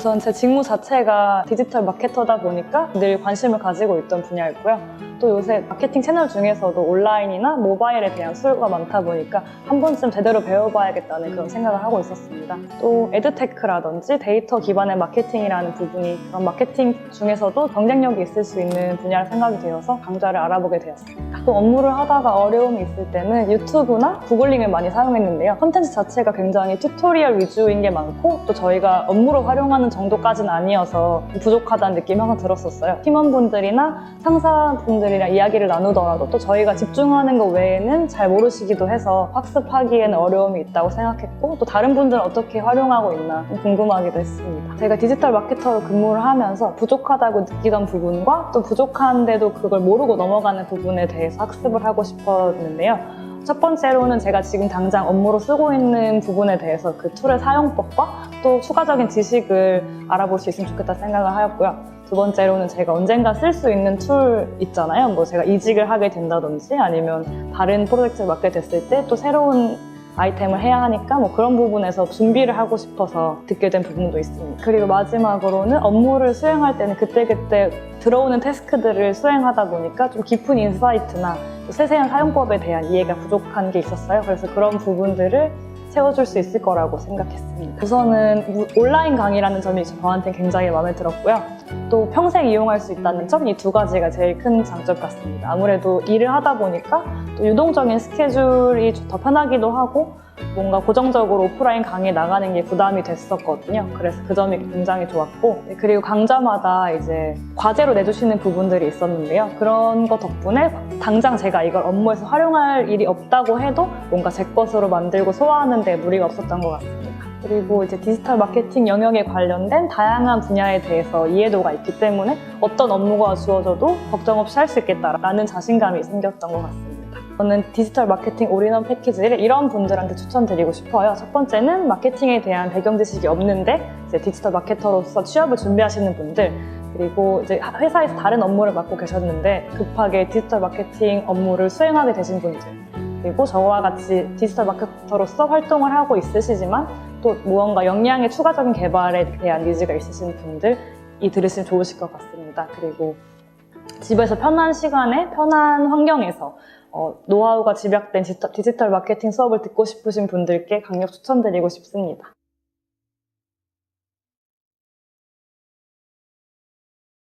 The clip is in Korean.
우선 제 직무 자체가 디지털 마케터다 보니까 늘 관심을 가지고 있던 분야였고요. 또 요새 마케팅 채널 중에서도 온라인이나 모바일에 대한 수요가 많다 보니까 한 번쯤 제대로 배워봐야겠다는 그런 생각을 하고 있었습니다. 또 에드테크라든지 데이터 기반의 마케팅이라는 부분이 그런 마케팅 중에서도 경쟁력이 있을 수 있는 분야라 생각이 되어서 강좌를 알아보게 되었습니다. 또 업무를 하다가 어려움이 있을 때는 유튜브나 구글링을 많이 사용했는데요. 컨텐츠 자체가 굉장히 튜토리얼 위주인 게 많고 또 저희가 업무로 활용하는 정도까지는 아니어서 부족하다는 느낌이 항상 들었었어요. 팀원분들이나 상사분들 이랑 이야기를 나누더라도 또 저희가 집중하는 것 외에는 잘 모르시기도 해서 학습하기에는 어려움이 있다고 생각했고 또 다른 분들은 어떻게 활용하고 있나 궁금하기도 했습니다. 제가 디지털 마케터로 근무를 하면서 부족하다고 느끼던 부분과 또 부족한데도 그걸 모르고 넘어가는 부분에 대해서 학습을 하고 싶었는데요. 첫 번째로는 제가 지금 당장 업무로 쓰고 있는 부분에 대해서 그 툴의 사용법과 또 추가적인 지식을 알아볼 수 있으면 좋겠다 생각을 하였고요. 두 번째로는 제가 언젠가 쓸 수 있는 툴 있잖아요. 뭐 제가 이직을 하게 된다든지 아니면 다른 프로젝트를 맡게 됐을 때 또 새로운 아이템을 해야 하니까 뭐 그런 부분에서 준비를 하고 싶어서 듣게 된 부분도 있습니다. 그리고 마지막으로는 업무를 수행할 때는 그때그때 들어오는 태스크들을 수행하다 보니까 좀 깊은 인사이트나 또 세세한 사용법에 대한 이해가 부족한 게 있었어요. 그래서 그런 부분들을 채워줄 수 있을 거라고 생각했습니다. 우선은 무- 온라인 강의라는 점이 저한테 굉장히 마음에 들었고요. 또 평생 이용할 수 있다는 점 이 두 가지가 제일 큰 장점 같습니다. 아무래도 일을 하다 보니까 또 유동적인 스케줄이 더 편하기도 하고 뭔가 고정적으로 오프라인 강의에 나가는 게 부담이 됐었거든요. 그래서 그 점이 굉장히 좋았고 네, 그리고 강좌마다 이제 과제로 내주시는 부분들이 있었는데요. 그런 거 덕분에 당장 제가 이걸 업무에서 활용할 일이 없다고 해도 뭔가 제 것으로 만들고 소화하는 데 무리가 없었던 것 같습니다. 그리고 이제 디지털 마케팅 영역에 관련된 다양한 분야에 대해서 이해도가 있기 때문에 어떤 업무가 주어져도 걱정 없이 할 수 있겠다라는 자신감이 생겼던 것 같습니다. 저는 디지털 마케팅 올인원 패키지를 이런 분들한테 추천드리고 싶어요. 첫 번째는 마케팅에 대한 배경 지식이 없는데 디지털 마케터로서 취업을 준비하시는 분들 그리고 이제 회사에서 다른 업무를 맡고 계셨는데 급하게 디지털 마케팅 업무를 수행하게 되신 분들 그리고 저와 같이 디지털 마케터로서 활동을 하고 있으시지만 또 무언가 역량의 추가적인 개발에 대한 니즈가 있으신 분들이 들으시면 좋으실 것 같습니다. 그리고 집에서 편한 시간에 편한 환경에서 어, 노하우가 집약된 디지털, 마케팅 수업을 듣고 싶으신 분들께 강력 추천드리고 싶습니다.